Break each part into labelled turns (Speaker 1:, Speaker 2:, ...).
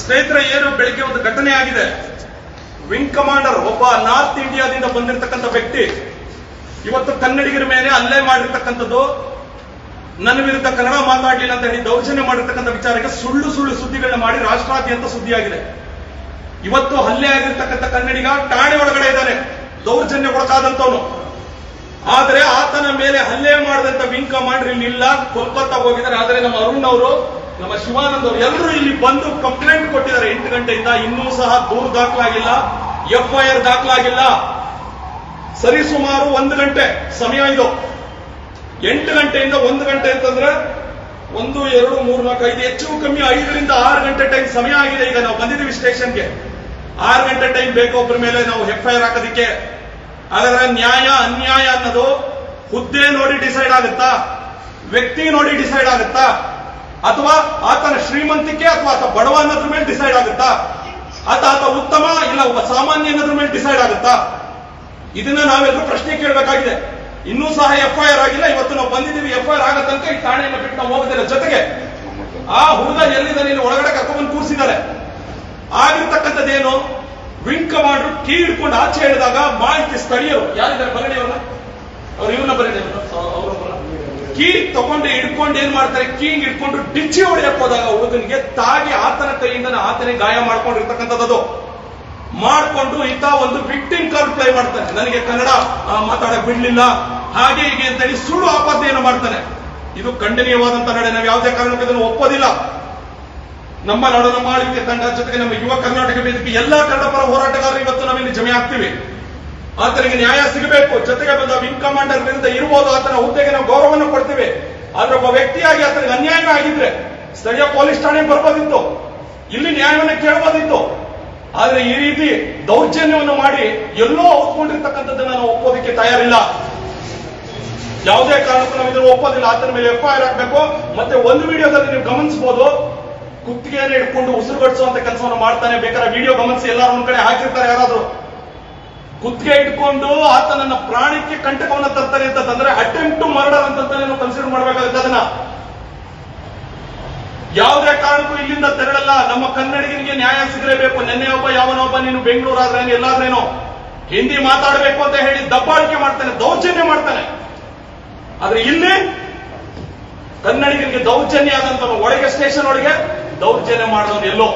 Speaker 1: ಸ್ನೇಹಿತರೆ, ಏನು ಬೆಳಿಗ್ಗೆ ಒಂದು ಘಟನೆ ಆಗಿದೆ. ವಿಂಗ್ ಕಮಾಂಡರ್ ಒಬ್ಬ ನಾರ್ತ್ ಇಂಡಿಯಾದಿಂದ ಬಂದಿರತಕ್ಕಂಥ ವ್ಯಕ್ತಿ, ಇವತ್ತು ಕನ್ನಡಿಗರ ಮೇಲೆ ಹಲ್ಲೆ ಮಾಡಿರ್ತಕ್ಕಂಥದ್ದು. ನನ್ನ ವಿರುದ್ಧ ಕನ್ನಡ ಮಾತಾಡಲಿಲ್ಲ ಅಂತ ಹೇಳಿ ದೌರ್ಜನ್ಯ ಮಾಡಿರ್ತಕ್ಕಂಥ ವಿಚಾರಕ್ಕೆ ಸುಳ್ಳು ಸುಳ್ಳು ಸುದ್ದಿಗಳನ್ನ ಮಾಡಿ ರಾಷ್ಟ್ರಾದ್ಯಂತ ಸುದ್ದಿಯಾಗಿದೆ. ಇವತ್ತು ಹಲ್ಲೆ ಆಗಿರ್ತಕ್ಕಂಥ ಕನ್ನಡಿಗ ಠಾಣೆ ಒಳಗಡೆ ಇದ್ದಾನೆ. ದೌರ್ಜನ್ಯಕ್ಕೊಳಗಾದಂತವನು ಆದರೆ ಆತನ ಮೇಲೆ ಹಲ್ಲೆ ಮಾಡಿದಂತ ವಿಂಗ್ ಕಮಾಂಡರ್ ಇಲ್ಲ ಕೋಲ್ಕತ್ತಾ ಹೋಗಿದ್ದಾರೆ. ಆದರೆ ನಮ್ಮ ಅರುಣ್ ಅವರು ನಮ್ಮ ಶಿವಾನಂದ್ ಅವರು ಎಲ್ಲರೂ ಇಲ್ಲಿ ಬಂದು ಕಂಪ್ಲೇಂಟ್ ಕೊಟ್ಟಿದ್ದಾರೆ ಎಂಟು ಗಂಟೆಯಿಂದ. ಇನ್ನೂ ಸಹ ದೂರು ದಾಖಲಾಗಿಲ್ಲ. ಎಫ್ಐಆರ್ ದಾಖಲಾಗಿಲ್ಲ. ಸರಿಸುಮಾರು ಒಂದು ಗಂಟೆ, ಸಮಯ ಇದು. ಎಂಟು ಗಂಟೆಯಿಂದ ಒಂದು ಗಂಟೆ ಅಂತಂದ್ರೆ ಒಂದು, ಎರಡು, ಮೂರು, ನಾಲ್ಕು, ಐದು, ಹೆಚ್ಚು ಕಮ್ಮಿ ಐದರಿಂದ ಆರು ಗಂಟೆ ಟೈಮ್ ಸಮಯ ಆಗಿದೆ. ಈಗ ನಾವು ಬಂದಿದ್ದೀವಿ ಸ್ಟೇಷನ್ಗೆ. ಆರು ಗಂಟೆ ಟೈಮ್ ಬೇಕು ಒಬ್ಬರ ಮೇಲೆ ನಾವು ಎಫ್ಐಆರ್ ಹಾಕೋದಿಕ್ಕೆ. ಆದರೆ ನ್ಯಾಯ, ಅನ್ಯಾಯ ಅನ್ನೋದು ಹುದ್ದೆ ನೋಡಿ ಡಿಸೈಡ್ ಆಗುತ್ತಾ? ವ್ಯಕ್ತಿ ನೋಡಿ ಡಿಸೈಡ್ ಆಗುತ್ತಾ? ಅಥವಾ ಆತನ ಶ್ರೀಮಂತಿಕೆ ಅಥವಾ ಆತ ಬಡವ ಅನ್ನೋದ್ರ ಮೇಲೆ ಡಿಸೈಡ್ ಆಗುತ್ತಾ? ಆತ ಆತ ಉತ್ತಮ ಇಲ್ಲ ಒಬ್ಬ ಸಾಮಾನ್ಯ ಅನ್ನೋದ್ರ ಮೇಲೆ ಡಿಸೈಡ್ ಆಗುತ್ತಾ? ಇದನ್ನ ನಾವೆಲ್ಲರೂ ಪ್ರಶ್ನೆ ಕೇಳಬೇಕಾಗಿದೆ. ಇನ್ನೂ ಸಹ ಎಫ್ಐಆರ್ ಆಗಿಲ್ಲ. ಇವತ್ತು ನಾವು ಬಂದಿದ್ದೀವಿ. ಎಫ್ಐಆರ್ ಆಗೋ ತನಕ ಈ ಠಾಣೆಯನ್ನು ಬಿಟ್ಟು ನಾವು ಹೋಗೋದಿಲ್ಲ. ಜೊತೆಗೆ ಆ ಹುಡುಗ ಎಲ್ಲಿದ್ದಾನೆ? ಇಲ್ಲಿ ಒಳಗಡೆ ಕರ್ಕೊಂಡ್ಬಂದು ಕೂರಿಸಿದ್ದಾರೆ. ಆಗಿರ್ತಕ್ಕಂಥದ್ದೇನು? ವಿಂಗ್ ಕಮಾಂಡರ್ ಕೀ ಹಿಡ್ಕೊಂಡು ಆಚೆ ಹೇಳಿದಾಗ ಮಾಹಿತಿ ಸ್ಥಳೀಯರು ಯಾರಿದ್ದಾರೆ? ಬರಡಿ ಅವ್ರನ್ನ. ಅವ್ರು ಇವನ್ನ ಬರಡಿ ಅವರೊಬ್ಬರ ಕೀ ತಗೊಂಡು ಹಿಡ್ಕೊಂಡು ಏನ್ ಮಾಡ್ತಾರೆ? ಕೀ ಹಿಡ್ಕೊಂಡು ಡಿಚ್ಚಿ ಹೊಡೆಯಕ್ ಹೋದಾಗ ಹುಡುಗನಿಗೆ ತಾಗಿ ಆತನ ಕೈಯಿಂದ ಆತನೇ ಗಾಯ ಮಾಡ್ಕೊಂಡಿರ್ತಕ್ಕಂಥದ್ದು ಮಾಡ್ಕೊಂಡು ಇಂತ ಒಂದು ವಿಕ್ಟಿಂಗ್ ಕಾರ್ಡ್ ಪ್ಲೇ ಮಾಡ್ತಾನೆ. ನನಗೆ ಕನ್ನಡ ಮಾತಾಡಕ್ ಬಿಡ್ಲಿಲ್ಲ. ಹಾಗೆ ಹೀಗೆ ಅಂತೇಳಿ ಸುಳ್ಳು ಆಪಾದನೆಯನ್ನು ಮಾಡ್ತಾನೆ. ಇದು ಖಂಡನೀಯವಾದಂತ ನಡೆ ನಾವು ಯಾವುದೇ ಕಾರಣಕ್ಕೆ ಇದನ್ನು ಒಪ್ಪೋದಿಲ್ಲ. ನಮ್ಮ ನಾಡನ ಆಳ್ವಿಕೆ ತಂಡ ಜೊತೆಗೆ ನಮ್ಮ ಯುವ ಕರ್ನಾಟಕ ವೇದಿಕೆ, ಎಲ್ಲಾ ಕನ್ನಡ ಪರ ಹೋರಾಟಗಾರರು ಇವತ್ತು ನಾವಿಲ್ಲಿ ಜಮೆ ಆಗ್ತೀವಿ. ಆತನಿಗೆ ನ್ಯಾಯ ಸಿಗಬೇಕು. ಜೊತೆಗೆ ಬಂದ ವಿಂಗ್ ಕಮಾಂಡರ್ ಇರಬಹುದು ಆತನ ಹುದ್ದೆಗೆ ನಾವು ಗೌರವವನ್ನು ಕೊಡ್ತೇವೆ. ಆದ್ರೆ ಒಬ್ಬ ವ್ಯಕ್ತಿಯಾಗಿ ಆತನಿಗೆ ಅನ್ಯಾಯ ಆಗಿದ್ರೆ ಸ್ಥಳೀಯ ಪೊಲೀಸ್ ಠಾಣೆಗೆ ಬರ್ಬೋದಿತ್ತು. ಇಲ್ಲಿ ನ್ಯಾಯವನ್ನು ಕೇಳಬಹುದಿತ್ತು ಆದ್ರೆ ಈ ರೀತಿ ದೌರ್ಜನ್ಯವನ್ನು ಮಾಡಿ ಎಲ್ಲೋ ಔತ್ಕೊಂಡಿರ್ತಕ್ಕಂಥದ್ದನ್ನ ನಾವು ಒಪ್ಪೋದಕ್ಕೆ ತಯಾರಿಲ್ಲ. ಯಾವುದೇ ಕಾರಣಕ್ಕೂ ನಾವು ಇದನ್ನು ಒಪ್ಪೋದಿಲ್ಲ. ಆತನ ಮೇಲೆ ಎಫ್ಐಆರ್ ಹಾಕಬೇಕು. ಮತ್ತೆ ಒಂದು ವಿಡಿಯೋದಲ್ಲಿ ನೀವು ಗಮನಿಸಬಹುದು ಕುತ್ತಿಗೆಯನ್ನು ಇಟ್ಕೊಂಡು ಉಸಿರುಗಟ್ಟಿಸುವಂತ ಕೆಲಸವನ್ನು ಮಾಡ್ತಾನೆ ಬೇಕಾದ್ರೆ ವಿಡಿಯೋ ಗಮನಿಸಿ. ಎಲ್ಲರೂ ಒಂದ್ ಕಡೆ ಹಾಕಿರ್ತಾರೆ ಯಾರಾದ್ರೂ. ಕುತ್ತಿಗೆ ಇಟ್ಕೊಂಡು ಆತ ನನ್ನ ಪ್ರಾಣಕ್ಕೆ ಕಂಟಕವನ್ನು ತರ್ತಾರೆ ಅಂತಂದ್ರೆ ಅಟೆಂಪ್ಟ್ ಟು ಮರ್ಡರ್ ನಾವು ಕನ್ಸಿಡರ್ ಮಾಡಬೇಕಾಗುತ್ತೆ ಅದನ್ನ. ಯಾವುದೇ ಕಾರಣಕ್ಕೂ ಇಲ್ಲಿಂದ ತೆರಳಲ್ಲ. ನಮ್ಮ ಕನ್ನಡಿಗರಿಗೆ ನ್ಯಾಯ ಸಿಗಲೇಬೇಕು. ನಿನ್ನೆ ಒಬ್ಬ ಯಾವನೊಬ್ಬ ನೀನು ಬೆಂಗಳೂರು ಆದ್ರೇನು ಎಲ್ಲಾದ್ರೇನು ಹಿಂದಿ ಮಾತಾಡಬೇಕು ಅಂತ ಹೇಳಿ ದಬ್ಬಾಳಿಕೆ ಮಾಡ್ತಾನೆ, ದೌರ್ಜನ್ಯ ಮಾಡ್ತಾನೆ. ಆದ್ರೆ ಇಲ್ಲಿ ಕನ್ನಡಿಗರಿಗೆ ದೌರ್ಜನ್ಯ ಆದಂತ ಒಳಗೆ ಸ್ಟೇಷನ್ ಒಳಗೆ ದೌರ್ಜನ್ಯ ಮಾಡೋನು ಎಲ್ಲೋ.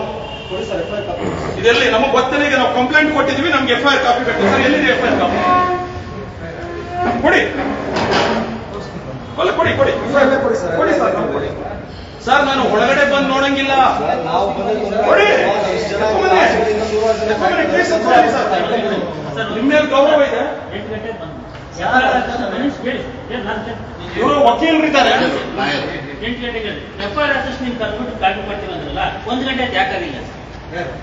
Speaker 1: ಇದೆಲ್ಲಿ ನಮಗೆ ಗೊತ್ತಿಲ್ಲ ಈಗ ನಾವು ಕಂಪ್ಲೇಂಟ್ ಕೊಟ್ಟಿದ್ವಿ ನಮ್ಗೆ ಎಫ್ ಐ ಆರ್ ಕಾಪಿ ಬೇಕು. ಸರ್ ಎಲ್ಲಿದೆ ಎಫ್ಐಆರ್ ಐ ಆರ್ ಕಾಪಿ? ಕೊಡಿ. ಅಲ್ಲ ಕೊಡಿ ಕೊಡಿ. ಕೊಡಿ ಸರ್. ಕೊಡಿ ಸರ್ ನಾನು ಒಳಗಡೆ ಬಂದು ನೋಡಂಗಿಲ್ಲ.
Speaker 2: ನಾವು
Speaker 1: ಕೊಡಿ. ಎಫ್ಐಆರ್ ನಿಮ್ಮ ಮೇಲೆ ಗೌರವ ಇದೆ. ಇವರು ವಕೀಲರಿದ್ದಾರೆ
Speaker 3: ಎಂಟು ಗಂಟೆಗೆ ಎಫ್ ಐ ಆರ್ ಆದಷ್ಟು ನೀವು ಕರ್ಬಿಟ್ಟು ಕಾಪಿ ಮಾಡ್ತೀವಿ ಅಂದ್ರಲ್ಲ ಒಂದು ಗಂಟೆ ಆಯ್ತು ಯಾಕಾಗಿಲ್ಲ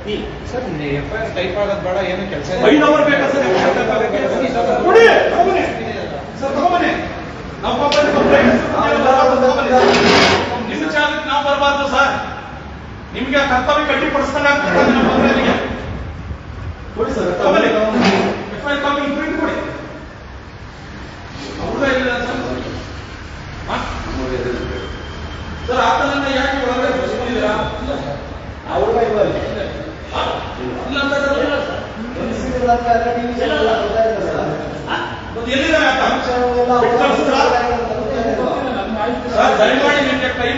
Speaker 3: ನೀವು.
Speaker 2: Sir F I R type ಆಗೋದು ಬೇಡ ಏನು ಕೆಲಸ
Speaker 1: ಐದು ಅವರ್ ಬೇಕಾ ಸರ್? ಸರ್? ತಗೊಬನ್ನಿ ನಾವು ಪಾಪ ಕಂಪ್ಲೇಂಟ್ ನಿಮ್ಮ ಚಾಲಕ್ಕೆ ನಾವು ಬರಬಾರ್ದು ಸರ್. ನಿಮ್ಗೆ ಆ ಕರ್ತವ್ಯ ಕಟ್ಟಿ ಆಗ್ತದೆ ಕೊಡಿ sir F I copy print ಕೊಡಿ ಹುಡುಗ ಇಲ್ಲ ಸರ್ ಆತನನ್ನ ಯಾಕೆ ಒಳಗಡೆ ಬಸ್ಕೊಂಡಿದ್ದೀರಾ
Speaker 2: ಅವ್ರ
Speaker 1: ಹಾ? ಇಲ್ಲ
Speaker 3: ಇಲ್ಲ
Speaker 1: ಮತ್ತೆ ಎಲ್ಲಿದ್ದಾರೆ? ಸರ್ ನಿಮಗೆ ಕೈ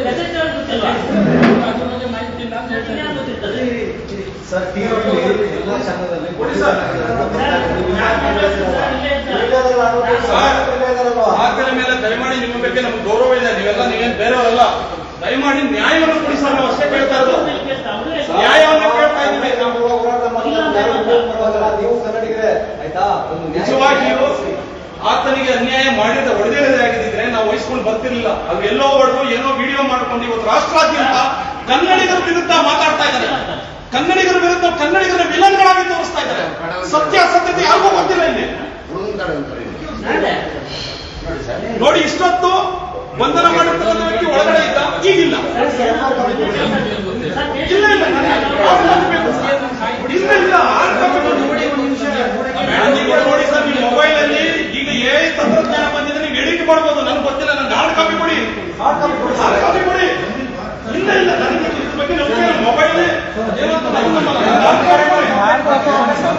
Speaker 3: ಮೆಸೇಜ್ ಗೊತ್ತಿಲ್ಲ ಯಾಕೆ ಗೊತ್ತಿರ್ತದೆ
Speaker 2: ಸರ್ ಟಿವಿಯಲ್ಲಿ ಎಲ್ಲ ಚಾನಲಲ್ಲಿ.
Speaker 1: ಆತನ ಮೇಲೆ ದಯಮಾಡಿ ನಿಮ್ಮ ಬಗ್ಗೆ ನಮ್ಗೆ ಗೌರವ ಇದೆ. ನೀವೆಲ್ಲ ನೀವೇನ್ ಬೇರೆಯವರಲ್ಲ ದಯಮಾಡಿ ನ್ಯಾಯವನ್ನು ಕೊಡಿ ಸರ್. ನಾವು ಅಷ್ಟೇ ಕೇಳ್ತಾ ಇರೋದು. ನ್ಯಾಯವನ್ನು ಕೇಳ್ತಾ ಇದ್ದೀವಿ.
Speaker 2: ನೀವು ಕನ್ನಡಿಗರೇ ಆಯ್ತಾ
Speaker 1: ನಿಜವಾಗಿಯೂ ಆತನಿಗೆ ಅನ್ಯಾಯ ಮಾಡಿದ ಹೊಡೆದೇ ಆಗಿದ್ರೆ ನಾವು ವಹಿಸ್ಕೊಂಡು ಬರ್ತಿರ್ಲಿಲ್ಲ. ಅದು ಎಲ್ಲೋ ಹೊಡೆದು ಏನೋ ವಿಡಿಯೋ ಮಾಡ್ಕೊಂಡು ಇವತ್ತು ರಾಷ್ಟ್ರಾದ್ಯಂತ ಕನ್ನಡಿಗರ ವಿರುದ್ಧ ಮಾತಾಡ್ತಾ ಇದ್ದಾರೆ. ಕನ್ನಡಿಗರ ವಿರುದ್ಧ ಕನ್ನಡಿಗರ ವಿಲನ್ಗಳಾಗಿ ತೋರಿಸ್ತಾ ಇದ್ದಾರೆ. ಸತ್ಯಾಸತ್ಯತೆ ಯಾರಿಗೂ ಗೊತ್ತಿಲ್ಲ ಇಲ್ಲಿ. ನೋಡಿ ಇಷ್ಟೊತ್ತು ವಂದನ ಮಾಡಿರ್ತಕ್ಕಂಥ ವ್ಯಕ್ತಿ ಒಳಗಡೆ ಇದ್ದ ಈಗಿಲ್ಲ. ಇಲ್ಲ ಇಲ್ಲ. ಇಲ್ಲ ನೋಡಿ. ಸರ್ ನಿಮ್ಮ ಮೊಬೈಲ್ ಅಲ್ಲಿ ಈಗ ಏ ತಂತ್ರಜ್ಞಾನ ಬಂದಿದೆ ನೀವು ಎಡಿಟ್ ಮಾಡ್ಬೋದು. ನನಗೆ ಗೊತ್ತಿಲ್ಲ ನಂಗೆ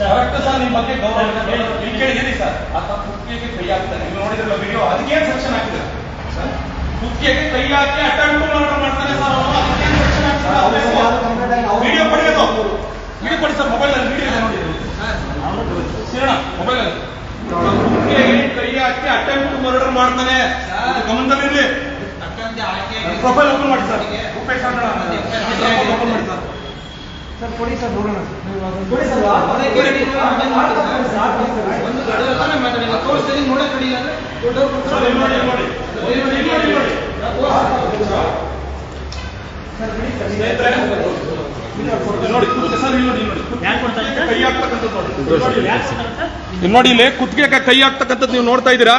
Speaker 1: ಕರೆಕ್ಟ್ ಸರ್ ನಿಮ್ಮ ಬಗ್ಗೆ ಗೌರವ ಇದೆ. ಇಲ್ಲಿ. ಕೇಳಿ ಹೇಳಿ ಸರ್. ಆತ ಕುತ್ತಿಗೆಗೆ ಕೈ ಹಾಕ್ತಾನೆ ನೀವು ನೋಡಿದ್ರಲ್ಲ ವಿಡಿಯೋ ಅದಕ್ಕೇನ್ ಸೆಕ್ಷನ್ ಹಾಕಿದೆ ಕುಕ್ಕಿಗೆ ಕೈ ಹಾಕಿ ಅಟೆಂಪ್ಟ್ ಮರ್ಡರ್ ಮಾಡ್ತಾನೆ ಸರ್ ಅವನು ಅದಕ್ಕೆ ಸೆಕ್ಷನ್ ಹಾಕಿದ್ರೆ ವಿಡಿಯೋ ಕೊಡಿ ಅದು ವಿಡಿಯೋ ಕೊಡಿ ಸರ್ ಮೊಬೈಲ್ ಅಲ್ಲಿ ವಿಡಿಯೋ ನೋಡಿ. ಸಿರಣ ಮೊಬೈಲ್ ಅಲ್ಲಿ. ಕುತ್ತಿಗೆಗೆ ಕೈ ಹಾಕಿ ಅಟೆಂಪ್ಟ್ ಮರ್ಡರ್ ಮಾಡ್ತಾನೆ. ಗಮನದಲ್ಲಿರ್ಲಿ. ಪ್ರೊಫೈಲ್ ಓಪನ್ ಮಾಡಿ ಸರ್. ರೂಪೇಶ್ ಓಪನ್ ಮಾಡಿ ಸರ್.
Speaker 2: ಸರ್ ಕೊಡಿ ನೋಡೋಣ
Speaker 1: ಇಲ್ಲಿ ನೋಡಿ ಇಲ್ಲಿ ಕುತ್ತಿಗೆ? ಕೈ ಹಾಕ್ತಕ್ಕಂಥದ್ದು ನೀವು ನೋಡ್ತಾ ಇದ್ದೀರಾ?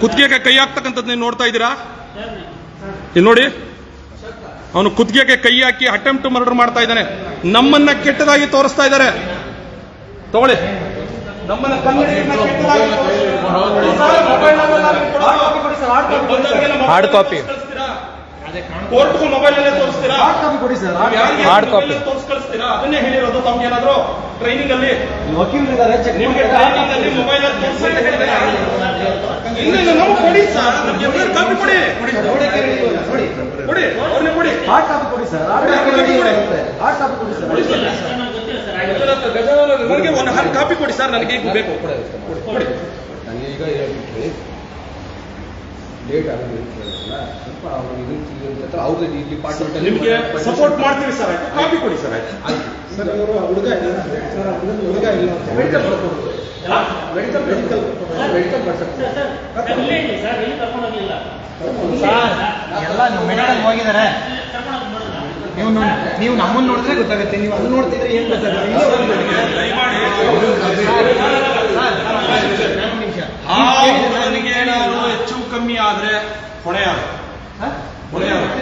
Speaker 1: ಕುತ್ತಿಗೆ ಕೈ ಹಾಕ್ತಕ್ಕಂಥದ್ದು ನೀವು ನೋಡ್ತಾ ಇದ್ದೀರಾ? ಇಲ್ಲಿ ನೋಡಿ. ಅವನು ಕುತ್ತಿಗೆಗೆ ಕೈ ಹಾಕಿ ಅಟೆಂಪ್ಟ್ ಮರ್ಡರ್ ಮಾಡ್ತಾ ಇದ್ದಾನೆ. ನಮ್ಮನ್ನ ಕೆಟ್ಟದಾಗಿ ತೋರಿಸ್ತಾ ಇದ್ದಾರೆ. ತಗೊಳ್ಳಿ. ನಮ್ಮನ್ನ
Speaker 2: ಹಾರ್ಡ್ ಕಾಪಿ. ಕೊಡಿ ಸರ್
Speaker 1: ಮೊಬೈಲ್
Speaker 4: ಹಾರ್ಡ್
Speaker 1: ಕೋರ್ಟ್ಗೂ ಮೊಬೈಲ್ ಅಲ್ಲೇ ತೋರಿಸ್ತೀರಾ?
Speaker 2: ಕೊಡಿ ಸರ್
Speaker 4: ಹಾರ್ಡ್ ಕಾಪಿ.
Speaker 1: ತೋರಿಸ್ ಕಳಿಸ್ತೀರಾ ಅದನ್ನೇ ಹೇಳಿರೋದು ತಮ್ಗೆ ಏನಾದ್ರು ಟ್ರೈನಿಂಗ್ ಅಲ್ಲಿ?
Speaker 2: ವಕೀಲರು ಇದ್ದಾರೆ
Speaker 1: ನಿಮಗೆ ಟ್ರೈನಿಂಗ್ ಅಲ್ಲಿ ಮೊಬೈಲ್ ಅಲ್ಲಿ ಇಲ್ಲ ನಮಗೆ ಕೊಡಿ ಸರ್. ನಮ್ಗೆ ಕಾಪಿ ಕೊಡಿ. ಕೊಡಿ ಅವ್ರನ್ನೇ ಕೊಡಿ.
Speaker 2: ಹಾರ್ಡ್ ಕಾಪಿ ಕೊಡಿ. Sir hard copy ready hard copy ಕೊಡಿ ಸರ್.
Speaker 3: ನನಗೆ ಗೊತ್ತಿಲ್ಲ ಸರ್
Speaker 1: ನನಗೆ ಒಂದು ಹಾರ್ಡ್ ಕಾಪಿ ಕೊಡಿ ಸರ್ ನನಗೆ ಈಗ ಬೇಕು. ಕೊಡಿ.
Speaker 5: ನನಗೆ ಈಗ ಹೇಳ್ಬಿಟ್ರಿ ಲೇಟ್ ಆಗಿದೆ ಅಂತ ಹೇಳಿದ್ರಲ್ಲ, ಸ್ವಲ್ಪ ಅವ್ರಿಗೆ ಇದು ಅಂತ ಅವ್ರದ್ದು ಈ ಡಿಪಾರ್ಟ್ಮೆಂಟ್
Speaker 1: ನಿಮಗೆ ಸಪೋರ್ಟ್ ಮಾಡ್ತೀವಿ ಸರ್ ಆಯ್ತು ಕಾಪಿ ಕೊಡಿ ಸರ್ ಆಯ್ತು
Speaker 2: ಸರ್ ಇವರು ಹುಡುಗ ಇಲ್ಲ ಸರ್ ಹುಡುಗ ಇಲ್ಲ
Speaker 5: ಮೆಡಿಕಲ್ ಬರ್ಕೊಡ್ಬೋದು ಮೆಡಿಕಲ್ ಮೆಡಿಕಲ್ ಮೆಡಿಕಲ್ ಬರ್ಸಕ್ಕೆ
Speaker 3: ಸರ್, ಇಲ್ಲೇ ಸರ್, ಎಲ್ಲಿ
Speaker 2: ನೀವು ಮೆಡಿಕಲ್ ಹೋಗಿದ್ದಾರೆ? ನೀವು ನೋಡಿ- ನೀವು ನಮ್ಮನ್ನ ನೋಡಿದ್ರೆ ಗೊತ್ತಾಗುತ್ತೆ ನೀವು ಅದು ನೋಡ್ತಿದ್ರೆ ಏನ್ ಗೊತ್ತಾಗುತ್ತೆ
Speaker 1: ಆ ಹುಡುಗನಿಗೆ ಏನಾದ್ರು ಹೆಚ್ಚು ಕಮ್ಮಿ ಆದ್ರೆ ಹೊಣೆ ಆಗ ಹೊಣೆ ಗೊತ್ತು?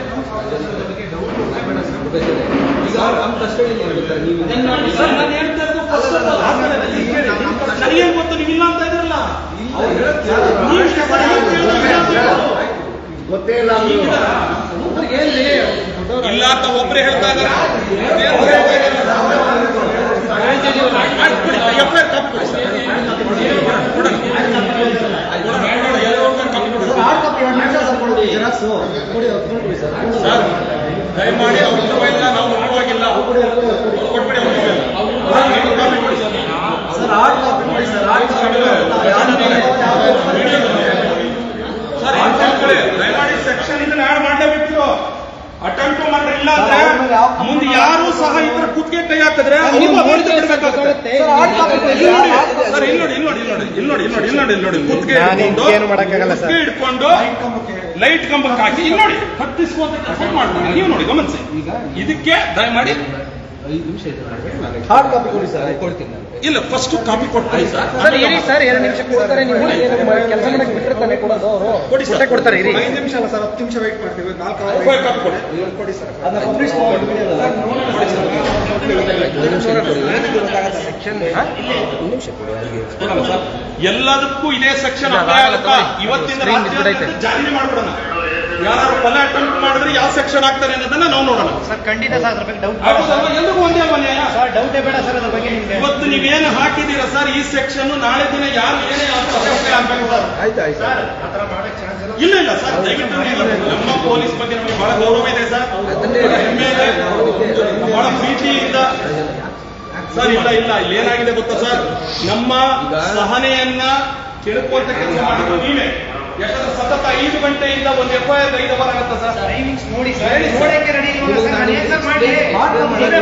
Speaker 1: ಅಂತ ಇದ್ರಲ್ಲ. ಇಲ್ಲ.
Speaker 5: ಗೊತ್ತೇ ಇಲ್ಲ
Speaker 1: ಅಂತ ಒಬ್ಬರೇ ಹೇಳ್ತಾ ಇದ್ದಾರೆ.
Speaker 2: ಜೆರಾಕ್ಸ್ ಸರ್
Speaker 1: ದಯಮಾಡಿ ಅವ್ರ ನಾವು ಕೊಟ್ಬಿಡಿ ಸರ್, ಸರ್ ದಯಮಾಡಿ ಸೆಕ್ಷನ್ ಇದನ್ನ ಆಡ್ ಮಾಡಲೇಬೇಕು ಅಟೆಂಪ್ಟ್ ಇಲ್ಲ ಅಂದ್ರೆ
Speaker 2: ಯಾವ
Speaker 1: ಮುಂದೆ ಯಾರು ಸಹ ಇದ್ರ ಕುತ್ತಿಗೆ ಕೈ ಹಾಕಿದ್ರೆ ಇಟ್ಕೊಂಡು ಲೈಟ್ ಕಂಬಕ್ಕೆ ಹಾಕಿ. ಇಲ್ಲಿ ನೋಡಿ ಮಾಡ್ತಾರೆ ನೀವು ನೋಡಿ ಗಮನಿಸಿ. ಇದಕ್ಕೆ ದಯಮಾಡಿ
Speaker 5: ಐದು ನಿಮಿಷ ಇದೆ
Speaker 2: ಹಾರ್ಡ್ ಕಾಪಿ ಕೊಡಿ ಸರ್
Speaker 5: ಕೊಡ್ತೀನಿ ನಾನು.
Speaker 1: ಇಲ್ಲ ಫಸ್ಟ್ ಕಾಪಿ ಕೊಟ್ಬಿಡಿ ಸರ್
Speaker 2: ಸರ್ ಇರಿ ಸರ್ ಎರಡು ನಿಮಿಷ ಕೊಡ್ತಾರೆ ನೀವು ಕೆಲಸ ಮಾಡಕ್ಕೆ ಬಿಟ್ಟರೆ ತಾನೇ ಕೊಡೋದು ಅವರು.
Speaker 1: ಕೊಡಿ ಸರ್
Speaker 4: ಕೊಡ್ತಾರೆ ಇರಿ.
Speaker 2: ಐದು ನಿಮಿಷ ಅಲ್ಲ ಸರ್ ಹತ್ತು ನಿಮಿಷ ವೆಯ್ಟ್ ಮಾಡ್ತೀವಿ ನಾಲ್ಕು
Speaker 1: ಮೊಬೈಲ್ ಕಾಪಿ ಕೊಡಿ.
Speaker 2: ಕೊಡಿ ಸರ್ ಅದನ್ನ ಪಬ್ಲಿಷ್ ಮಾಡಿ.
Speaker 1: ಎಲ್ಲದಕ್ಕೂ ಇದೇ ಸೆಕ್ಷನ್ ಅಪ್ಲೈ ಆಗುತ್ತಾ? ಇವತ್ತಿಂದ ಜಾರಿ ಮಾಡ್ಬಿಡೋಣ. ಯಾರು ಕೊಲೆ ಅಟೆಂಪ್ಟ್ ಮಾಡಿದ್ರೆ ಯಾವ ಸೆಕ್ಷನ್ ಆಗ್ತಾರೆ ಅನ್ನೋದನ್ನ ನಾವು ನೋಡೋಣ.
Speaker 2: ಸರ್ ಖಂಡಿತ ಸರ್ ಅದ್ರ ಬಗ್ಗೆ ಡೌಟ್?
Speaker 1: ಎಲ್ರಿಗೂ ಒಂದೇ
Speaker 2: ಸರ್ ಡೌಟೇ ಬೇಡ ಸರ್ ಅದ್ರ ಬಗ್ಗೆ ನಿಮ್ಗೆ.
Speaker 1: ಇವತ್ತು ನೀವೇನು ಹಾಕಿದ್ದೀರಾ ಸರ್ ಈ ಸೆಕ್ಷನ್ ನಾಳೆ ದಿನ ಯಾರು ಏನೇ ಸರ್
Speaker 5: ಆಯ್ತು ಆಯ್ತು.
Speaker 2: ಚಾನ್ಸ್ ಇಲ್ಲ.
Speaker 1: ಇಲ್ಲ ಇಲ್ಲ ಸರ್ ದಯವಿಟ್ಟು ನಮ್ಮ ಪೊಲೀಸ್ ಬಗ್ಗೆ ನಮಗೆ ಬಹಳ ಗೌರವ ಇದೆ ಸರ್. ಬಹಳ ಹೆಮ್ಮೆ ಇದೆ ಬಹಳ ಪ್ರೀತಿಯಿಂದ. ಸರ್ ಇಲ್ಲ ಇಲ್ಲ ಇಲ್ಲಿ ಏನಾಗಿದೆ ಗೊತ್ತಾ ಸರ್? ನಮ್ಮ ಸಹನೆಯನ್ನ ತಿಳ್ಕೊಂತ ಕೆಲಸ ಮಾಡಿದ್ರು ನೀವೇ. ಯಾಕಂದ್ರೆ ಸತತ ಐದು ಗಂಟೆಯಿಂದ ಒಂದು ಎಫ್ ಐ ಆರ್ ಐದು ಅವರ್ ಆಗುತ್ತಾ ಸರ್.
Speaker 2: ಟೈಮಿಂಗ್ಸ್ ನೋಡಿ ಸರ್. ನೋಡಕ್ಕೆ ರೆಡಿ ಇಲ್ಲ ಸರ್? ನಾನು ಏನ್ ಸರ್ ಮಾಡಿ ನೀವೇ ಮಾತಾಡ್ತಿದ್ದೀರಿ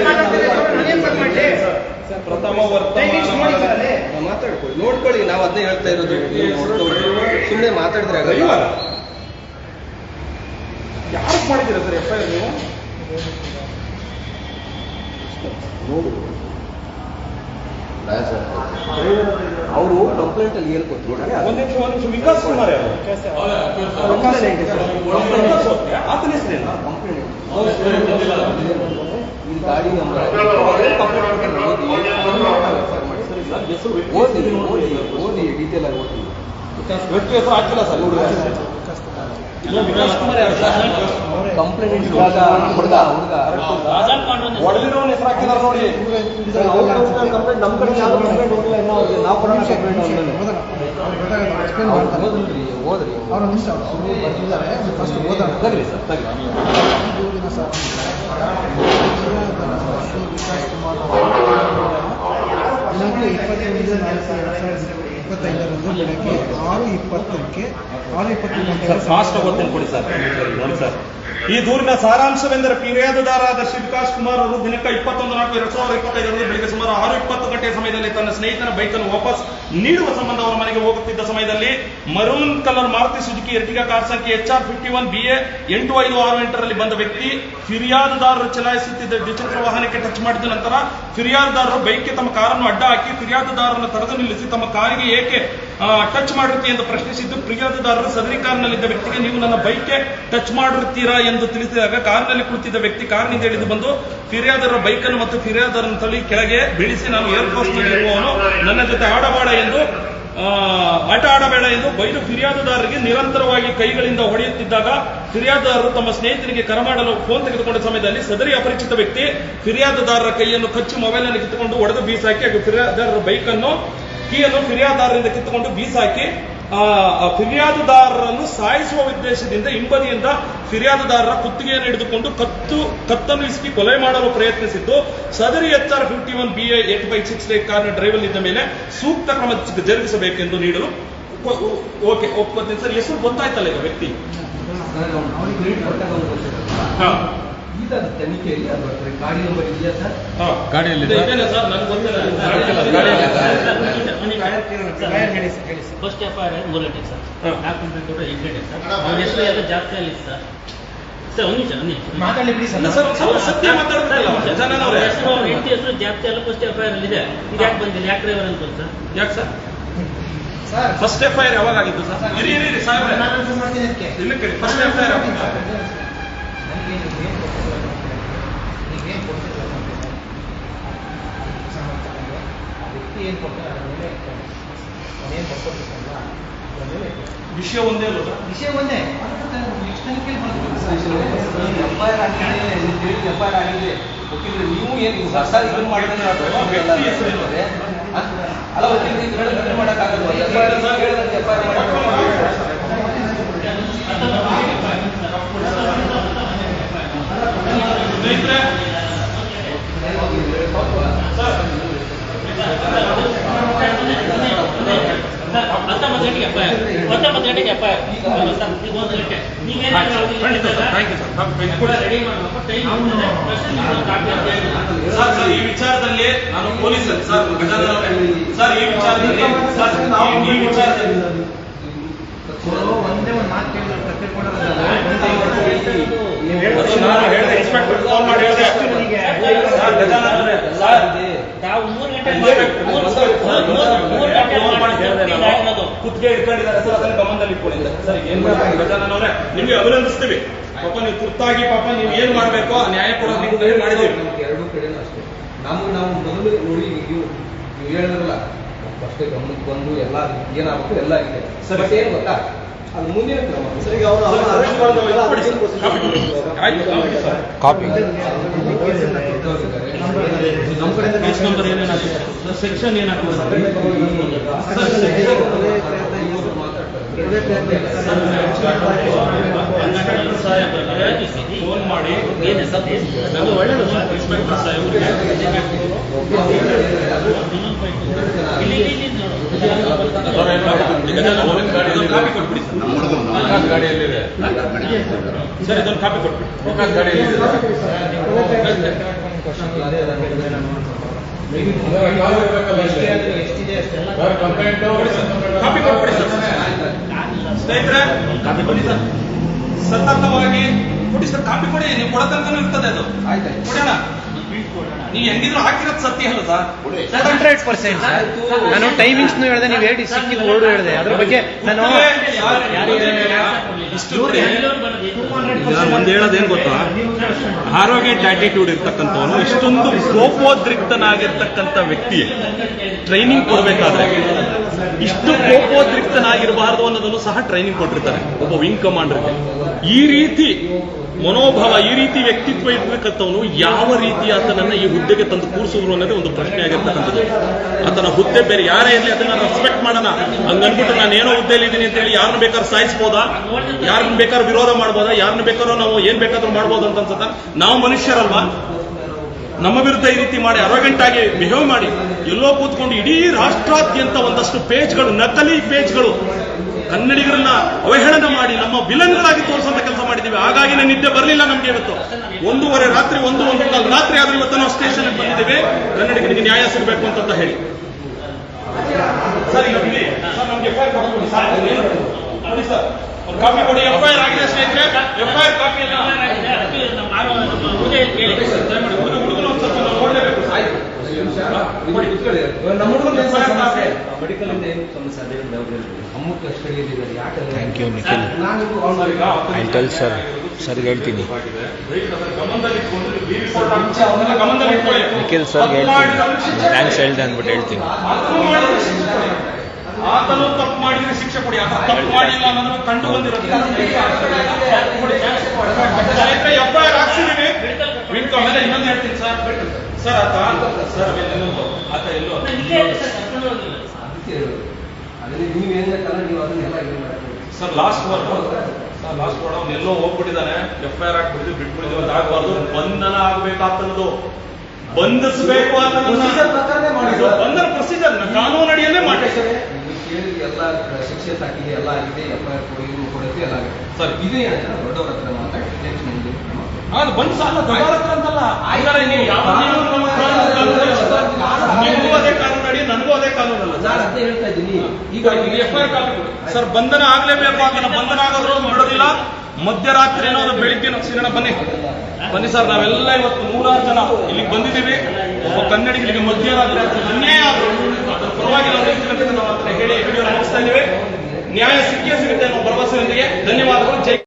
Speaker 2: ಸರ್, ನಾನು ಏನ್ ಸರ್ ಮಾಡಿ
Speaker 1: ಪ್ರಥಮ
Speaker 2: ಟೈಮಿಂಗ್ಸ್ ನೋಡಿ ಸರ್
Speaker 1: ವರ್ತಮಾನ
Speaker 2: ಅಲ್ಲಿ
Speaker 5: ನಾವು ಮಾತಾಡ್ಕೊಳ್ಳಿ. ನೋಡ್ಕೊಳ್ಳಿ. ನಾವು ಅದನ್ನೇ ಹೇಳ್ತಾ ಇರೋದು. ಸುಮ್ಮನೆ ಮಾತಾಡಿದ್ರೆ ಆಗಲ್ಲ.
Speaker 1: ರವಿವಾರ ಯಾರು ಮಾಡಿದಿರ ಸರ್ ಎಫ್ ಐ ಆರ್ ನೀವು?
Speaker 5: ನೋಡು. ಅವರು ಕಂಪ್ಲೇಂಟ್ ಅಲ್ಲಿ ಏನು ಕೊಟ್ಟಿದ್ದಾರೆ
Speaker 1: ಒಂದ್ ನಿಮಿಷ ಒಂದ್ ನಿಮಿಷ ವಿಕಾಸ್ ಕುಮಾರ್ ಯಾರು ವಿಕಾಸ್ ಹೋಗ್ತೀಯಾ? ಆತನ ಹೆಸರೇನು
Speaker 5: ಈ ಗಾಡಿ ನಂಬರ್ ಓದಿ ಓದಿ ಓದಿ ಡೀಟೇಲ್ ಆಗಿ ಓದಿ
Speaker 1: ವ್ಯಕ್ತಿ ಹೆಸರು ಹಾಕಿಲ್ಲ ಸರ್ ವಿಕಾಸ್ ಕುಮಾರ್ ಯಾರು ಸರ್
Speaker 5: ಕಂಪ್ಲೇಂಟ್ ಇವಾಗ ಹುಡುಗ ಹುಡುಗ
Speaker 1: ಹೊಡೆದಿರೋನ್ ಹೆಸರು ಹಾಕಿದಾರೆ ನೋಡಿ
Speaker 5: ನಮ್ಮ ಕಡೆ ಯಾವ ಕಂಪ್ಲೇಂಟ್ ಹೋಗಿಲ್ಲ ಇನ್ನೂ ನಾವು ಓದ್ರಿ ಓದ್ರಿ
Speaker 2: ಅವ್ರ ನಿಮಿಷ ಅವರು ಫಸ್ಟ್ ಓದೋಣ
Speaker 5: ತಗಲಿ ಸರ್ ತಗಲಿ
Speaker 2: ವಿಕಾಸ್ ಕುಮಾರ್ ಇಪ್ಪತ್ತೈದರಂದು ಬೆಳಗ್ಗೆ ಆರು ಇಪ್ಪತ್ತಕ್ಕೆ ಆರು ಇಪ್ಪತ್ತು
Speaker 1: ಫಾಸ್ಟ್ ಗೊತ್ತೇನು ಕೊಡಿ ಸರ್? ನೋಡಿ ಸರ್. ಈ ದೂರಿನ ಸಾರಾಂಶವೆಂದರೆ ಪಿರ್ಯಾದುದಾರಾದ ಶಿವಕಾಶ್ ಕುಮಾರ್ ಅವರು ದಿನಕ್ಕೆ ಇಪ್ಪತ್ತೊಂದು ನಾಲ್ಕು ಎರಡ್ ಸಾವಿರದ ಇಪ್ಪತ್ತೈದರಂದು ಬೆಳಿಗ್ಗೆ ಸುಮಾರು ಆರು ಇಪ್ಪತ್ತು ಗಂಟೆಯ ಸಮಯದಲ್ಲಿ ತನ್ನ ಸ್ನೇಹಿತನ ಬೈಕ್ ಅನ್ನು ವಾಪಸ್ ನೀಡುವ ಸಂಬಂಧ ಅವರ ಮನೆಗೆ ಹೋಗುತ್ತಿದ್ದ ಸಮಯದಲ್ಲಿ maroon colour Maruti Suzuki Ertiga car ಸಂಖ್ಯೆ H R fifty one B A ಎಂಟು ಐದು ಆರು ಎಂಟರಲ್ಲಿ ಬಂದ ವ್ಯಕ್ತಿ ಫಿರ್ಯಾದುದಾರರು ಚಲಾಯಿಸುತ್ತಿದ್ದ ದ್ವಿಚಕ್ರ ವಾಹನಕ್ಕೆ ಟಚ್ ಮಾಡಿದ ನಂತರ ಫಿರ್ಯಾದುದಾರರು ಬೈಕ್ಗೆ ತಮ್ಮ ಕಾರನ್ನು ಅಡ್ಡ ಹಾಕಿ ಫಿರ್ಯಾದುದಾರರನ್ನು ತಡೆದು ನಿಲ್ಲಿಸಿ ತಮ್ಮ ಕಾರಿಗೆ ಏಕೆ ಟಚ್ ಮಾಡಿರ್ತಿ ಎಂದು ಪ್ರಶ್ನಿಸಿದ್ದು ಫಿರ್ಯಾದುದಾರರು ಸದರಿ ಕಾರ್ನಲ್ಲಿದ್ದ ವ್ಯಕ್ತಿಗೆ ನೀವು ನನ್ನ ಬೈಕ್ಗೆ ಟಚ್ ಮಾಡಿರ್ತೀರಾ ಎಂದು ತಿಳಿಸಿದಾಗ ಕಾರ್ನಲ್ಲಿ ಕುಳಿತಿದ್ದ ವ್ಯಕ್ತಿ ಕಾರ್ನಿಂದ ಇಳಿದು ಬಂದು, ಫಿರ್ಯಾದರ ಬೈಕನ್ನು ಮತ್ತು ಫಿರ್ಯಾದರನ್ನು ತಳ್ಳಿ, ಕೆಳಗೆ ಬೀಳಿಸಿ ನಾನು ಏರ್ಫೋರ್ಸ್ ಇರುವವನು, ನನ್ನ ಜೊತೆ ಆಡಬಾಡ ಎಂದು ಆಟ ಆಡಬೇಡ ಎಂದು ಬೈದು ಫಿರ್ಯಾದುದಾರರಿಗೆ ನಿರಂತರವಾಗಿ ಕೈಗಳಿಂದ ಹೊಡೆಯುತ್ತಿದ್ದಾಗ ಫಿರ್ಯಾದುದಾರರು ತಮ್ಮ ಸ್ನೇಹಿತರಿಗೆ ಕರೆ ಮಾಡಲು ಫೋನ್ ತೆಗೆದುಕೊಂಡ ಸಮಯದಲ್ಲಿ ಸದರಿ ಅಪರಿಚಿತ ವ್ಯಕ್ತಿ ಫಿರ್ಯಾದುದಾರರ ಕೈಯನ್ನು ಕಚ್ಚಿ ಮೊಬೈಲ್ ಅನ್ನು ಕಿತ್ತುಕೊಂಡು ಒಡೆದು ಬೀಸಾಕಿ, ಹಾಗೂ ಫಿರ್ಯಾದುದಾರರ ಬೈಕ್ ಅನ್ನು ಕೀಯನ್ನು ಫಿರ್ಯಾದಾರರಿಂದ ಕಿತ್ತುಕೊಂಡು ಬೀಸಾಕಿ ಫಿರ್ಯಾದುದಾರರನ್ನು ಸಾಯಿಸುವ ಉದ್ದೇಶದಿಂದ ಹಿಂಬದಿಯಿಂದ ಫಿರ್ಯಾದುದಾರರ ಕುತ್ತಿಗೆಯನ್ನು ಹಿಡಿದುಕೊಂಡು ಕತ್ತು ಕತ್ತನ್ನು ಇಸುಕಿ ಕೊಲೆ ಮಾಡಲು ಪ್ರಯತ್ನಿಸಿದ್ದು ಸದರಿ H R fifty one B eight five six ಕಾರಿನ ಡ್ರೈವರ್ ಇದ್ದ ಮೇಲೆ ಸೂಕ್ತ ಕ್ರಮ ಜರುಗಿಸಬೇಕೆಂದು ನೀಡಲು ಓಕೆ ಒಪ್ಕೋತೀನಿ ಸರ್ ಹೆಸರು ಗೊತ್ತಾಯ್ತಲ್ಲ ಈಗ ವ್ಯಕ್ತಿ?
Speaker 5: ಈಗ ತನಿಖೆಯಲ್ಲಿ ಅದು ಬರ್ತದೆ. ಗಾಡಿ ನಂಬರ್ ಇದೆಯಾ ಸರ್?
Speaker 1: ಹಾ
Speaker 4: ಗಾಡಿಯಲ್ಲಿದೆ?
Speaker 1: ಇದೆ, ಇದೇನೆ ಸರ್ ನನಗೆ ಗೊತ್ತಿಲ್ಲ
Speaker 3: ಫಸ್ಟ್ ಎಫ್ ಐ ಆರ್ ಮೂರನೇ ಸರ್. ಎಂಟು ಗಂಟೆಗೆ ಸರ್. ಅವ್ರ ಹೆಸರು ಎಲ್ಲ ಜಾಸ್ತಿ ಅಲ್ಲಿ ಸರ್? ಸರ್ ಒಂದು ನಿಮಿಷ ಒಂದು ನಿಮಿಷ.
Speaker 2: ಮಾತಾಡಲಿ ಬಿಡಿ
Speaker 1: ಸರ್ ಸತ್ಯ ಮಾತಾಡ್ತಿಲ್ಲ ಗಜಾನನ್ ಅವರೇ
Speaker 3: ಹೆಸರು ಅವ್ರ ಹೆಂಡತಿ ಹೆಸರು ಜಾಸ್ತಿ ಎಲ್ಲ ಫಸ್ಟ್ ಎಫ್ ಐ ಆರ್ ಇದೆ. ಇದು ಯಾಕೆ ಬಂದಿಲ್ಲ? ಯಾಕೆ ಡ್ರೈವರ್ ಅಂತ ಸರ್
Speaker 1: ಯಾಕೆ sir?
Speaker 2: Sir
Speaker 1: first F I R ಯಾವಾಗ ಆಗಿತ್ತು ಸರ್ ಇರಿ ಇರಿ ಸಾಹೇಬ್ರೆ. ಇಲ್ಲಿ ಕೇಳಿ. ಫಸ್ಟ್ ಎಫ್ ಐ ಆರ್
Speaker 2: ನನಗೆ ನೀವೇನು ಕೊಡ್ತಿಲ್ಲ ನೀವೇನು ಕೊಡ್ತಿಲ್ಲ ಸಮರ್ಥನೆ ಆ ವ್ಯಕ್ತಿ ಏನು ಕೊಡ್ತಾರೆ ಅದರ ಮೇಲೆ ಇಟ್ಕೊಂಡು ಅವನೇನು ಕೊಟ್ಕೊಡ್ಬೇಕಲ್ವಾ ಅದರ ಮೇಲೆ ಇಟ್ಕೊಂಡು
Speaker 1: ವಿಷಯ ಒಂದೇ ಅಲ್ಲ
Speaker 2: ವಿಷಯ ಒಂದೇ ನೆಕ್ಸ್ಟ್ ತನಿಖೆ
Speaker 5: ಎಫ್ಐಆರ್ ಆಗಿದೆ ನೀವು ಕೇಳಿ ಎಫ್ಐಆರ್ ಆಗಿದೆ ವಕೀಲರು ನೀವು ಏನು ಹೊಸ ಇದನ್ನು ಮಾಡಿದ್ರೆ? ಅಲ್ಲ ವಕೀಲರು ಇದನ್ನು ಎಫ್ಐಆರ್
Speaker 1: ಸ್ನೇಹಿತರೆ
Speaker 3: ಹತ್ತೊಂಬತ್ತು ಗಂಟೆಗೆ ಎಫ್ ಐ ಆರ್ ಹತ್ತೊಂಬತ್ತು ಗಂಟೆಗೆ ಎಫ್ ಐ ಆರ್ ಸರ್ ಈಗ ಒಂದು ಗಂಟೆ ನೀವೇನಾದ್ರು
Speaker 1: ಸರ್ ಈ ವಿಚಾರದಲ್ಲಿ ನಾನು ಪೊಲೀಸ್ ಸರ್ ಸರ್ ಈ ವಿಚಾರದಲ್ಲಿ ಸರ್ ನಾವು ಈ ವಿಚಾರದಲ್ಲಿ
Speaker 2: ಒಂದೇ ಒಂದು ಮಾತು ಕೇಳಿದ್ರೆ
Speaker 1: ಹೇಳಿದೆ ಇನ್ಸ್ಪೆಕ್ಟರ್ ಫೋನ್ ಮಾಡಿ ಹೇಳಿದೆ. Sir sir.
Speaker 3: ಮೂರು ಗಂಟೆ ಮೂರು ಮೂರು ಗಂಟೆ ಮಾಡೋದು
Speaker 1: ಕುತ್ತಿಗೆ ಇಟ್ಕೊಂಡಿದ್ದಾರೆ ಸರ್ ಅದನ್ನ ಗಮನದಲ್ಲಿ ಇಟ್ಕೊಂಡಿದ್ದಾರೆ. ಸರ್ ಏನ್ ಮಾಡ್ತಾರೆ ಗಜಾನನ್ ಅವರೇ ನಿಮ್ಗೆ ಅಭಿನಂದಿಸ್ತೀವಿ. ಪಾಪ ನೀವು ತುರ್ತಾಗಿ ಪಾಪ ನೀವು ಏನ್ ಮಾಡ್ಬೇಕು? ಆ ನ್ಯಾಯ ಕೊಡೋದು ನೀವು ಏನ್ ಮಾಡಿದ್ರು
Speaker 5: ನಮ್ಗೆ ಎರಡೂ ಕಡೆನೂ ಅಷ್ಟೇ. ನಮ್ಗೆ ನಾವು ಮೊದಲು ನೋಡಿ ನೀವು ನೀವು ಹೇಳಿದ್ರಲ್ಲ ಅಷ್ಟೇ ಗಮನಕ್ಕೆ ಬಂದು ಎಲ್ಲ ಏನಾಗುತ್ತೆ ಎಲ್ಲ ಇದೆ
Speaker 1: ಸರ್.
Speaker 5: ಏನು ಗೊತ್ತಾ?
Speaker 1: ಕಾಪಿ.
Speaker 5: ನಮ್ಮ
Speaker 1: ಸೆಕ್ಷನ್ ಫೋನ್ ಮಾಡಿ ಅದು ಒಳ್ಳೆಯದು ಸರ್? ಇನ್ಸ್ಪೆಕ್ಟರ್ ಕಾಪಿ ಸತತವಾಗಿ ಕೊಡಿ ಸರ್. ಕಾಪಿ ಕೊಡಿ. ನೀವು ಕೊಡ ತನಕ ಇರ್ತದೆ ಅದು.
Speaker 5: ಆಯ್ತಾಯ್ತು
Speaker 1: ಕೊಡೋಣ. ನೀವು ಹೆಂಗಿದ್ರು ಹಾಕಿರೋದು ಸತ್ಯ ಅಲ್ಲ ಸರ್
Speaker 4: ಹಂಡ್ರೆಡ್ ಪರ್ಸೆಂಟ್ ಸರ್ ನಾನು ಟೈಮಿಂಗ್ಸ್ ಹೇಳಿದೆ? ನೀವು ಹೇಳಿ ಸಿಕ್ಕಿದ ವರ್ಡ್ ಹೇಳಿದೆ. ಅದ್ರ ಬಗ್ಗೆ ನಾನು
Speaker 1: ಒಂದು ಹೇಳೋದೇನು ಗೊತ್ತಾ? ಆರೋಗ್ಯ ಆಟಿಟ್ಯೂಡ್ ಇರ್ತಕ್ಕಂಥವನು ಇಷ್ಟೊಂದು ಕೋಪೋದ್ರಿಕ್ತನಾಗಿರ್ತಕ್ಕಂಥ ವ್ಯಕ್ತಿ ಟ್ರೈನಿಂಗ್ ಕೊಡಬೇಕಾದ್ರೆ. ಇಷ್ಟು ಕೋಪೋದ್ರಿಕ್ತನಾಗಿರಬಾರದು ಅನ್ನೋದನ್ನು ಸಹ ಟ್ರೈನಿಂಗ್ ಕೊಟ್ಟಿರ್ತಾರೆ. ಒಬ್ಬ ವಿಂಗ್ ಕಮಾಂಡರ್ಗೆ ಈ ರೀತಿ ಮನೋಭಾವ ಈ ರೀತಿ ವ್ಯಕ್ತಿತ್ವ ಇರ್ತಕ್ಕಂಥವನು ಯಾವ ರೀತಿ ಆತನನ್ನ ಈ ಹುದ್ದೆಗೆ ತಂದು ಕೂರಿಸಿದ್ರು ಅನ್ನೋದೇ ಒಂದು ಪ್ರಶ್ನೆ ಆಗಿರ್ತಕ್ಕಂಥದ್ದು. ಆತನ ಹುದ್ದೆ ಬೇರೆ ಯಾರೇ ಇರಲಿ ಅದನ್ನ ರೆಸ್ಪೆಕ್ಟ್ ಮಾಡೋಣ. ಹಂಗನ್ಬಿಟ್ಟು ನಾನು ಏನೋ ಹುದ್ದೆಯಲ್ಲಿ ಇದ್ದೀನಿ ಅಂತ ಹೇಳಿ ಯಾರನ್ನ ಬೇಕಾದ್ರೂ ಸಾಯಿಸ್ಬೋದಾ? ಯಾರನ್ನ ಬೇಕಾದ್ರೂ ವಿರೋಧ ಮಾಡ್ಬೋದಾ? ಯಾರನ್ನ ಬೇಕಾದ್ರೂ ನಾವು ಏನ್ ಬೇಕಾದ್ರೂ ಮಾಡ್ಬೋದು ಅಂತ ಅನ್ಸತ್ತ? ನಾವು ಮನುಷ್ಯರಲ್ವಾ? ನಮ್ಮ ವಿರುದ್ಧ ಈ ರೀತಿ ಮಾಡಿ ಅರೋಗೆಂಟ್ ಆಗಿ ಬಿಹೇವ್ ಮಾಡಿ, ಎಲ್ಲೋ ಕೂತ್ಕೊಂಡು ಇಡೀ ರಾಷ್ಟ್ರಾದ್ಯಂತ ಒಂದಷ್ಟು ಪೇಜ್ಗಳು ನಕಲಿ ಪೇಜ್ಗಳು ಕನ್ನಡಿಗರನ್ನ ಅವಹೇಳನ ಮಾಡಿ ನಮ್ಮ ವಿಲನ್ಗಳಾಗಿ ತೋರಿಸುವಂತ ಕೆಲಸ ಮಾಡಿದ್ದೀವಿ. ಹಾಗಾಗಿ ನಿದ್ದೆ ಬರಲಿಲ್ಲ ನಮ್ಗೆ ಇವತ್ತು. ಒಂದೂವರೆ ರಾತ್ರಿ ಒಂದು ಒಂದು ಕಾಲು ರಾತ್ರಿ ಆದ್ರೂ ಇವತ್ತು ನಾವು ಸ್ಟೇಷನ್ ಬಂದಿದ್ದೇವೆ. ಕನ್ನಡಿಗರಿಗೆ ನ್ಯಾಯ ಸಿಗಬೇಕು ಅಂತ ಹೇಳಿ. ಸರ್ ಈಗ ಬಿಡಿ. ಸರ್ ನಮ್ಗೆ ಎಫ್ ಐ ಸರ್ ನೋಡಿ ಸರ್. ಒಂದು ಕಾಪಿ ಕೊಡಿ. ಎಫ್ ಐ ಆರ್ ಆಗಿದೆ ಸ್ನೇಹಿತರೆ ಎಫ್ ಐ ಆರ್ ಕಾಪಿ ಎಲ್ಲ ಹುಡುಗ ಹುಡುಗನ ಒಂದು ಸ್ವಲ್ಪ ನಾವು ನೋಡ್ಲೇಬೇಕು
Speaker 5: ಯು ಹುಡುಗನ ಏನ್ ಸರ್ ಸಮಸ್ಯೆ ಮೆಡಿಕಲ್ ಇಂದ ಏನು ಸಮಸ್ಯೆ ಅದೇ ಅಮ್ಮ ಕಸ್ಟಡಿಯಲ್ಲಿದ್ದಾರೆ ಯಾಕೆ
Speaker 4: Thank you, ನಿಖಿಲ್. sir. ಸರ್ಗೆ ಹೇಳ್ತೀನಿ. ನಿಖಿಲ್ ಸರ್ ಹೇಳ್ತೀನಿ ಥ್ಯಾಂಕ್ಸ್ ಹೇಳ್ದೆ ಅಂದ್ಬಿಟ್ಟು ಹೇಳ್ತೀನಿ
Speaker 1: ಆತನು ತಪ್ಪು ಮಾಡಿದ್ರೆ ಶಿಕ್ಷೆ ಕೊಡಿ ಆತ ತಪ್ಪು ಮಾಡಿಲ್ಲ ಅನ್ನೋದು ಕಂಡು ಬಂದಿರೋದು ಎಫ್ ಐ ಆರ್ ಇನ್ನೊಂದು ಹೇಳ್ತೀನಿ ಸರ್ ಸರ್ ಆತ ಸರ್. ಇನ್ನೊಂದು ಆತ ಎಲ್ಲೋ
Speaker 5: ಅದಕ್ಕೆ ನೀವು ಏನ್ ಬೇಕಲ್ಲ ನೀವು ಅದನ್ನೆಲ್ಲ ಇದು ಮಾಡ್ತೀವಿ
Speaker 1: sir last word sir last word ಅವ್ನು ಎಲ್ಲೋ ಹೋಗ್ಬಿಟ್ಟಿದ್ದಾನೆ. ಎಫ್ ಐ ಆರ್ ಹಾಕ್ಬಿಟ್ಟಿದ್ವಿ ಬಿಟ್ಬಿಟ್ಟಿದ್ವಿ ಅಂತ ಆಗ್ಬಾರ್ದು. ಬಂಧನ ಆಗ್ಬೇಕಾಗ್ತದ್ದು ಬಂಧಿಸಬೇಕು ಅಂತ
Speaker 5: Procedure ಪ್ರಕಾರನೇ ಮಾಡಿ ಸರ್.
Speaker 1: ಬಂಧನ ಪ್ರೊಸೀಜರ್ ಕಾನೂನು ಅಡಿಯಲ್ಲೇ ಮಾಡಿ
Speaker 5: ಕೇಳಿ ಎಲ್ಲ ಶಿಕ್ಷೆ ತಾಕಿದೆ ಎಲ್ಲ ಆಗಿದೆ ಎಫ್ ಐ ಆರ್ ಕೊಡಿ ಕೊಡುತ್ತೆ ಎಲ್ಲ
Speaker 1: ಸರ್.
Speaker 5: ಇದು ಏನಂತ ದೊಡ್ಡವ್ರ ಹತ್ರ ಮಾತಾಡಿ ನೆಕ್ಸ್ಟ್ ಮುಂದೆ
Speaker 1: ಬಂದ್ ಸಾಲ ದೊಡ್ಡವ್ರ ಹತ್ರ ಅಂತಲ್ಲ ಆಯ್ತಾರೆ ನೀವು. ನಿಮಗೂ ಅದೇ ಕಾನೂನು ಅಡಿ ನನಗೂ ಅದೇ ಕಾನೂನು ಅಲ್ಲ.
Speaker 5: ನಾನು ಅದೇ ಹೇಳ್ತಾ ಇದ್ದೀನಿ.
Speaker 1: ಈಗ F I R copy sir ಬಂಧನ ಆಗ್ಲೇಬೇಕು ಅದನ್ನ ಬಂಧನ ಆಗೋದ್ರೂ ಬಿಡೋದಿಲ್ಲ ಮಧ್ಯರಾತ್ರಿ ಅನ್ನೋದು ಬೆಳಿಗ್ಗೆ ಸಿಗೋಣ, ಬನ್ನಿ. ಬನ್ನಿ ಸರ್, ನಾವೆಲ್ಲ ಇವತ್ತು ನೂರಾರು ಜನ ಇಲ್ಲಿಗೆ ಬಂದಿದ್ದೀವಿ. ಒಬ್ಬ ಕನ್ನಡಿಗರಿಗೆ ಮಧ್ಯರಾತ್ರಿ ಅನ್ನೇ ಆದ್ರು, ಅದ್ರ ಪರವಾಗಿ ನಾವು ನಾವು ಹೇಳಿ ವಿಡಿಯೋ ಮುಗಿಸ್ತಾ ಇದ್ದೀವಿ. ನ್ಯಾಯ ಸಿಕ್ಕೇ ಸಿಗುತ್ತೆ ಅನ್ನೋ ಭರವಸೆಯೊಂದಿಗೆ. ಧನ್ಯವಾದಗಳು. ಜೈ